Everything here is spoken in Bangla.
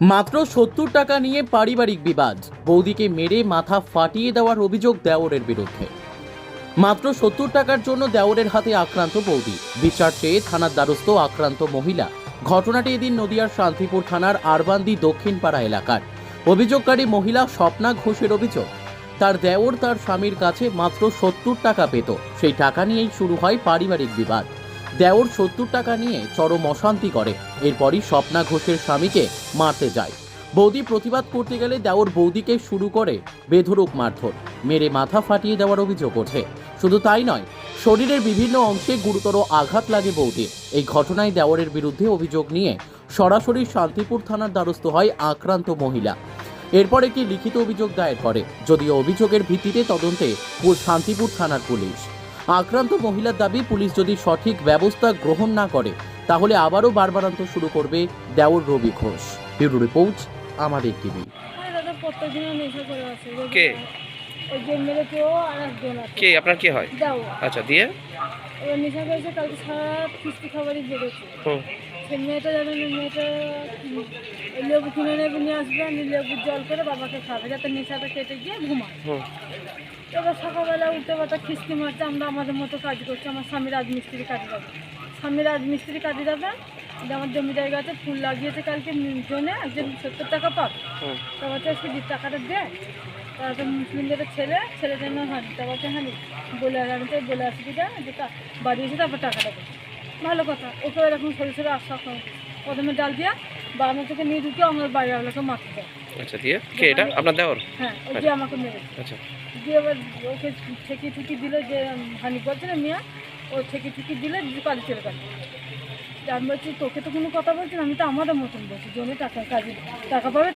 মাত্র সত্তর টাকা নিয়ে পারিবারিক বিবাদ। বৌদিকে মেরে মাথা ফাটিয়ে দেওয়ার অভিযোগ দেওরের বিরুদ্ধে। মাত্র সত্তর টাকার জন্য দেওরের হাতে আক্রান্ত বৌদি। বিচার চেয়ে থানার দ্বারস্থ আক্রান্ত মহিলা। ঘটনাটি এদিন নদিয়ার শান্তিপুর থানার আরবান্দি দক্ষিণপাড়া এলাকার। অভিযোগকারী মহিলা স্বপ্না ঘোষের অভিযোগ, তার দেওর তার স্বামীর কাছে মাত্র সত্তর টাকা পেত। সেই টাকা নিয়েই শুরু হয় পারিবারিক বিবাদ। দেওর সত্তর টাকা নিয়ে চরম অশান্তি করে। এরপরই স্বপ্না ঘোষের স্বামীকে মারতে যায়। বৌদি প্রতিবাদ করতে গেলে দেওর বৌদিকে শুরু করে বেধরক মারধর, মেরে মাথা ফাটিয়ে দেওয়ার অভিযোগ ওঠে। শুধু তাই নয়, শরীরের বিভিন্ন অংশে গুরুতর আঘাত লাগে বৌদির। এই ঘটনায় দেওরের বিরুদ্ধে অভিযোগ নিয়ে সরাসরি শান্তিপুর থানার দ্বারস্থ হয় আক্রান্ত মহিলা। এরপর একটি লিখিত অভিযোগ দায়ের করে। যদিও অভিযোগের ভিত্তিতে তদন্তে শান্তিপুর থানার পুলিশ। আক্রান্ত মহিলার দাবি পুলিশ যদি সঠিক ব্যবস্থা গ্রহণ না করে তাহলে আবারও বারবারান্ত শুরু করবে দেওর রবি ঘোষ। ব্যুরো রিপোর্ট আমাদের টিভি। আরে দাদা প্রত্যেকদিনও নেশা করে আছে কে? ওই যে মেরেছে ও আর একজন আছে। কে? আপনার কে হয়? আচ্ছা দিয়ে? নেশা করেছে কালকে সারা খাবারই মেয়েটা যাবে না মেয়েটা লেবু কিনে নেবে নিয়ে আসবে নিয়ে লেবুর জল করে বাবাকে খাবে যাতে নেশাটা কেটে গিয়ে ঘুমায়। এবার সকালবেলা উঠতে বাতা খিস্তি মারছে আমরা আমাদের মতো কাজ করছি আমার স্বামী রাজমিস্ত্রি কাজে যাবে। স্বামী রাজমিস্ত্রি কাজে যাবে যে আমার জমি জায়গাতে ফুল লাগিয়েছে কালকে জনে একজন সত্তর টাকা পাবে। হুম। তারপর সে টাকাটা দেয় তারপর মুসলিমদের ছেলে ছেলে জন্য হানি। তারপর হানি। বলে আমি তো বলে আসি যে বাড়ি এসে তারপর টাকাটা দেবে। ভালো কথা। ওকে এরকম সরু সরু আশ্বাস। প্রথমে ডাল দিয়া বারান্দা থেকে নিয়ে ঢুকে আমার বাড়ির আলোকে মারতে দেয় আচ্ছা দিয়ে? কে এটা? আপনার দেওর? হ্যাঁ ওই যে আমাকে মেরেছে আচ্ছা। দিয়ে এবার ওকে ঠেকি ঠুকি দিল যে হানি বলছে না মিয়া ও ঠেকি ঠুকি দিলে পালিয়ে চলে গেল। আমি বলছি তোকে তো কোনো কথা বলছি না আমি তো আমাদের মতন বলছি জন্য টাকা কাজে টাকা পাবে